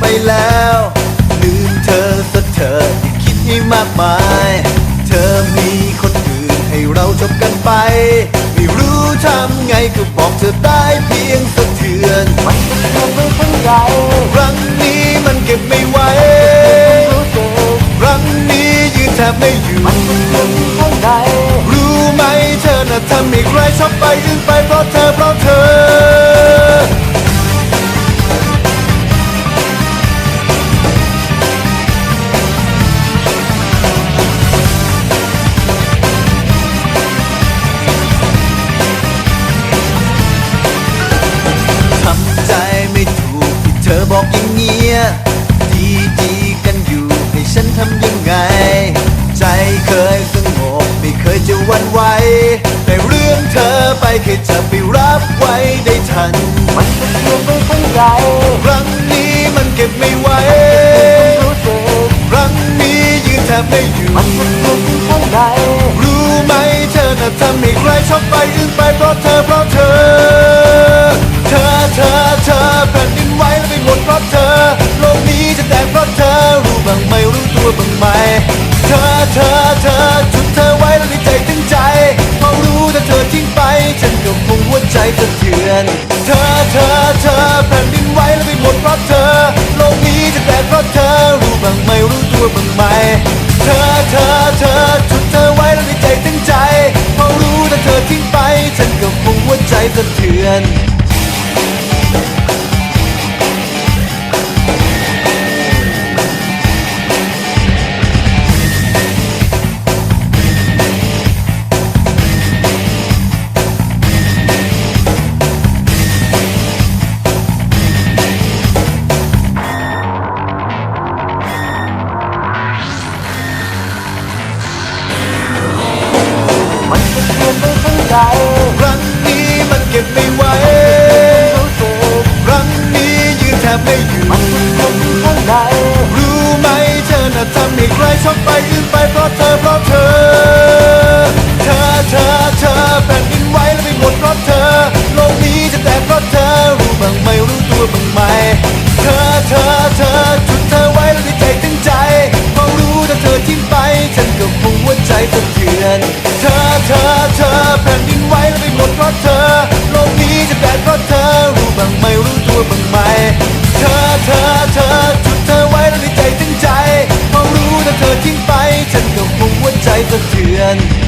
ไปแล้วลืมเธอซะเธออย่าคิดให้มากมาย เธอมีคนอื่นให้เราจบกันไป ไม่รู้ทำไงก็บอกเธอได้เพียงสะเทือนมันทำไม่เป็นไรครั้งนี้มันเก็บไม่ไหวรั้งนี้ยืนแทบไม่อยู่มันเป็นข้งในรู้ไหมเธอน่ะทำให้ใครชอบไปยืนไปเพราะเธอเพราะเธอ อบอกอย่างเงี้ยดีดีๆกันอยู่ให้ฉันทำยังไง ใจเคยสงบไม่เคยจะหวันไหวแต่เรื่องเธอไปแค่จะไปรับไว้ได้ทัน มันจะเพียงไม่ทั้งใจครั้งนี้มันเก็บไม่ไหวรู้สึกครั้งนี้ยืนแทบไม่อยู่มันจะเพียงข้างในรู้ไหมเธอน่ะทำให้ใครชอบไปอื่นไปเพราะเธอเพราะเธอ บ้างไหมรู้ตัวบ้างไหม เธอเธอเธอจุดเธอไว้แล้วในใจถึงใจเพราะรู้ถ้าเธอทิ้งไป ฉันก็คงหัวใจสะเทือน เธอเธอเธอแผ่นดินไหวแล้วไปหมดเพราะเธอ โลกนี้จะแตกเพราะเธอรู้บ้างไหมรู้ตัวบ้างไหม เธอเธอเธอจุดเธอไว้แล้วในใจถึงใจเพราะรู้ถ้าเธอทิ้งไป ฉันก็คงหัวใจสะเทือน บไม่ไหวรู้สึกครั้งนี้ยืนแทบไม่อยู่มันคงข้างในรู้ไหมเธอน่ะทำให้ใครชอบไปอื่นไปเพราะเธอเพราะเธอ เธอเธอเธอแผ่นดินไหวแล้วไปหมดเพราะเธอโลกนี้จะแตกเพราะเธอ Cất